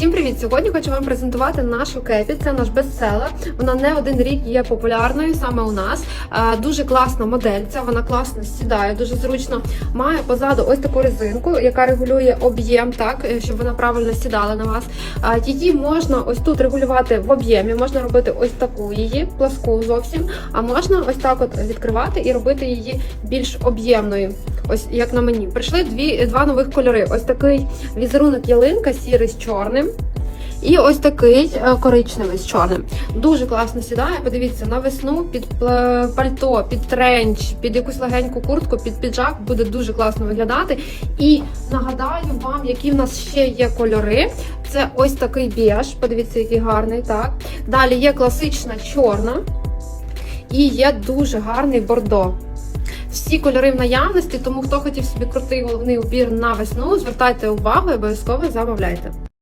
Всім привіт! Сьогодні хочу вам презентувати нашу кепі. Це наш бестселер. Вона не один рік є популярною саме у нас. Е, Дуже класна модель. Ця вона класно сідає, дуже зручно. Має позаду ось таку резинку, яка регулює об'єм, так е, щоб вона правильно сідала на вас. Е, Її можна ось тут регулювати в об'ємі. Можна робити ось таку її пласку зовсім. А можна ось так от відкривати і робити її більш об'ємною. Ось як на мені. Прийшли дві два нових кольори. Ось такий візерунок ялинка, сірий з чорним. І ось такий е, коричневий з чорним. Дуже класно сідає. Подивіться, на весну під пальто, під тренч, під якусь легеньку куртку, під піджак буде дуже класно виглядати. І нагадаю вам, які в нас ще є кольори. Це ось такий біж. Подивіться, який гарний. Так. Далі є класична чорна і є дуже гарний бордо. Всі кольори в наявності, тому хто хотів собі крутий головний убір на весну, звертайте увагу і обов'язково замовляйте.